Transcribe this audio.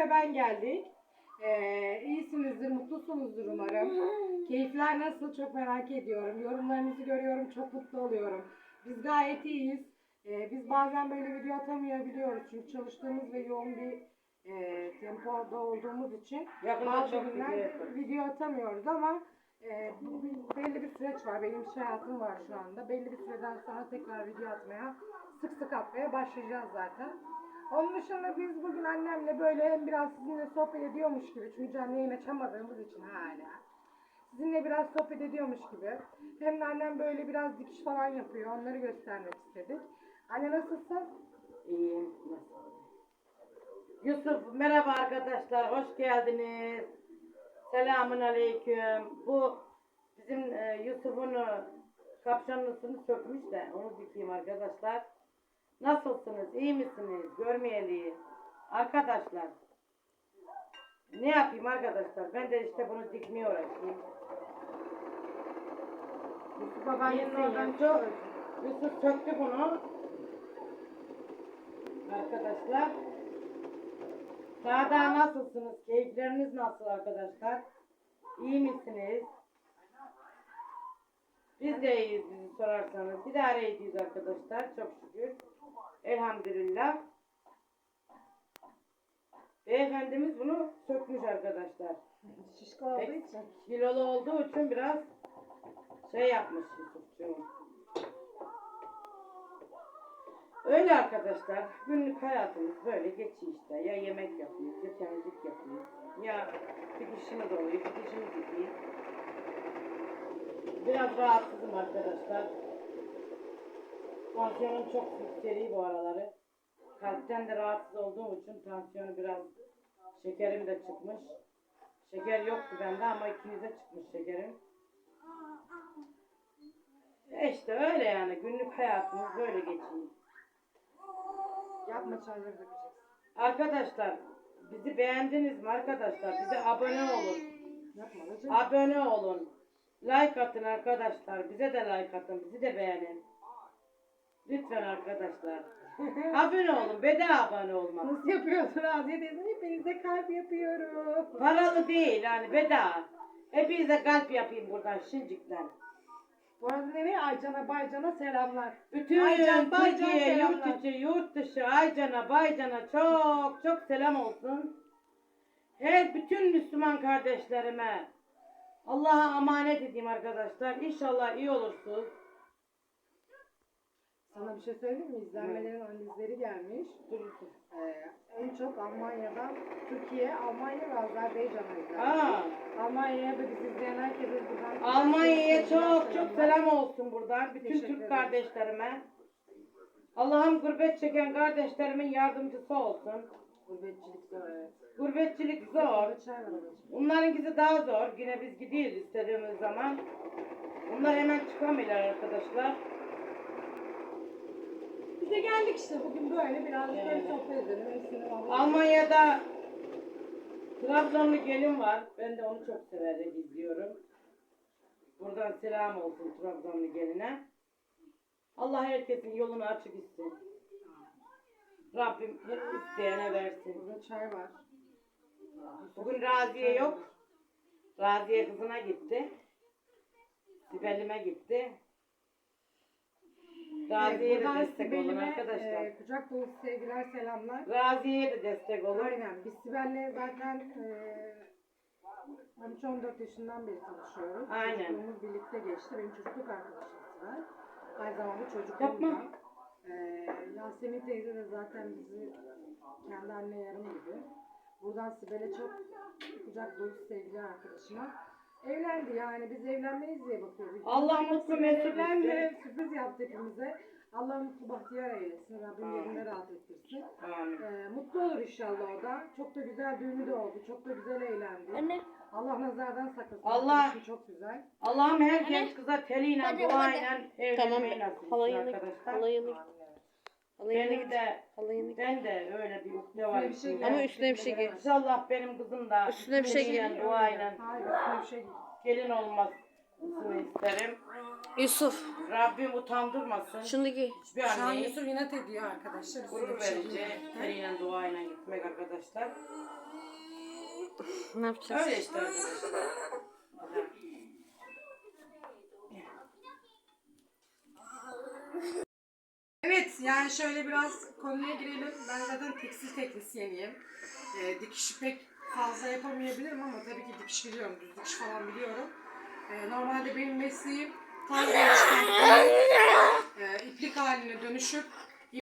ve ben geldik. Ee, iyisinizdir, mutlusunuzdur umarım. Keyifler nasıl çok merak ediyorum. Yorumlarınızı görüyorum, çok mutlu oluyorum. Biz gayet iyiyiz. Ee, biz bazen böyle video atamayabiliyoruz çünkü çalıştığımız ve yoğun bir e, tempoda olduğumuz için Yakında bazı çok günler video yaparız. video atamıyoruz ama e, bu bir- belli bir süreç var. Benim iş hayatım var şu anda. Belli bir süreden sonra tekrar video atmaya, sık sık atmaya başlayacağız zaten. Onun dışında biz bugün annemle böyle hem biraz sizinle sohbet ediyormuş gibi çünkü canlı açamadığımız için hala. Sizinle biraz sohbet ediyormuş gibi. Hem de annem böyle biraz dikiş falan yapıyor. Onları göstermek istedik. Anne nasılsın? İyiyim. Yusuf merhaba arkadaşlar. Hoş geldiniz. Selamun aleyküm. Bu bizim e, Yusuf'un e, kapşonlusunu sökmüş de onu dikeyim arkadaşlar. Nasılsınız? İyi misiniz? Görmeyeli. Arkadaşlar. Ne yapayım arkadaşlar? Ben de işte bunu dikmeye uğraşayım. Yusuf Yesin oradan çıkıyor. Yusuf söktü bunu. Arkadaşlar. Daha da nasılsınız? Keyifleriniz nasıl arkadaşlar? İyi misiniz? Biz de iyiyiz bizi sorarsanız. İdare ediyoruz arkadaşlar. Çok şükür. Elhamdülillah. Beyefendimiz bunu sökmüş arkadaşlar. Şişko olduğu için. kilolu olduğu için biraz şey yapmış Yusufcuğum. Öyle arkadaşlar. Günlük hayatımız böyle geçiyor işte. Ya yemek yapıyoruz, ya temizlik yapıyoruz. Ya dikişimiz oluyor, dikişimiz dikiyor. Biraz rahatsızım arkadaşlar. Tansiyonum çok yükseliyor bu araları. Kalpten de rahatsız olduğum için tansiyonu biraz şekerim de çıkmış. Şeker yoktu bende ama ikinize çıkmış şekerim. E işte öyle yani günlük hayatımız böyle geçiyor. Yapma çayları dökeceksin. Arkadaşlar bizi beğendiniz mi arkadaşlar? Bize abone olun. Yapma. Abone olun. Like atın arkadaşlar. Bize de like atın. Bizi de beğenin. Lütfen arkadaşlar. abone olun. Bedava abone olmak. Nasıl yapıyorsun Raziye teyze? Hepinize kalp yapıyorum. Paralı değil yani bedava. Hepinize kalp yapayım buradan şimdikten. Bu arada nereye? Aycan'a Baycan'a selamlar. Bütün Aycan, Baycan Türkiye, yurt selamlar. içi, yurt dışı, Aycan'a, Baycan'a çok çok selam olsun. Her bütün Müslüman kardeşlerime Allah'a emanet edeyim arkadaşlar. İnşallah iyi olursunuz. Sana bir şey söyleyeyim mi? İzlenmelerin analizleri gelmiş. Ee, en çok Almanya'dan Türkiye, Almanya ve Azerbaycan'a izlenmiş. Aa, Almanya'ya da bizi izleyen herkese buradan Almanya'ya çok çok selam olsun buradan. Bütün Teşekkür Türk ederim. kardeşlerime. Allah'ım gurbet çeken kardeşlerimin yardımcısı olsun. Gurbetçilik zor evet. Gurbetçilik zor. Orada çay var babacığım. Onlarınkisi daha zor. Yine biz gidiyoruz istediğimiz zaman. Bunlar hemen çıkamıyorlar arkadaşlar. Biz de geldik işte bugün böyle hem Evet. sohbet edelim. Almanya'da Trabzonlu gelin var. Ben de onu çok severek izliyorum. Buradan selam olsun Trabzonlu geline. Allah herkesin yolunu açık etsin. Rabbim hep isteyene versin. Burada çay var. Bugün Raziye yok. Raziye kızına gitti. Sibel'ime gitti. Raziye'ye de buradan destek olun Sibel'ime, arkadaşlar. e, kucak dolusu sevgiler selamlar. Raziye'ye de destek olun. Aynen. Biz Sibel'le zaten e, 13-14 yaşından beri tanışıyoruz. Aynen. Çocukluğumuz birlikte geçti. Benim çocukluk arkadaşım Sibel. Aynı zamanda Yapma. çocukluğumda. E, Yasemin teyze de zaten bizi kendi anne yarım gibi. Buradan Sibel'e çok kucak dolusu sevgiler arkadaşıma. Evlendi yani biz evlenmeyiz diye bakıyoruz. Allah mutlu mesut Evlendi. etsin. Sürpriz yaptı hepimize. Allah mutlu bahtiyar eylesin. Rabbim yerinde rahat ettirsin. Amin. Ee, mutlu olur inşallah o da. Çok da güzel düğünü de oldu. Çok da güzel eğlendi. Anne. Allah nazardan saklasın. Allah- Arkadaşım Çok güzel. Allah'ım her genç kıza teliyle, Hadi, duayla Tamam. evlenmeyi nasip etsin Halayını, arkadaşlar. halayını, halayını, Benim de, halayını. ben de öyle bir ukde var. Üstüne bir şey. Ama üstüne bir şey giy. İnşallah benim kızım da Üstüne bir şey giy. teliyle, duayla Hayır üstüne bir şey giy. gelin olmasını isterim. Yusuf, Rabbim utandırmasın. şunu giy. Hiçbir Şu an anneyi Yusuf inat ediyor arkadaşlar. Üstüne gurur bir şey verici giy. teliyle, duayla gitmek. arkadaşlar. Ne yapacağız? Öyle işte arkadaşlar. Şöyle biraz konuya girelim. Ben zaten tekstil teknisyeniyim. Ee, dikişi pek fazla yapamayabilirim ama tabii ki dikiş biliyorum. Düz dikiş falan biliyorum. Ee, normalde benim mesleğim çıkartmayı, e, iplik haline dönüşüp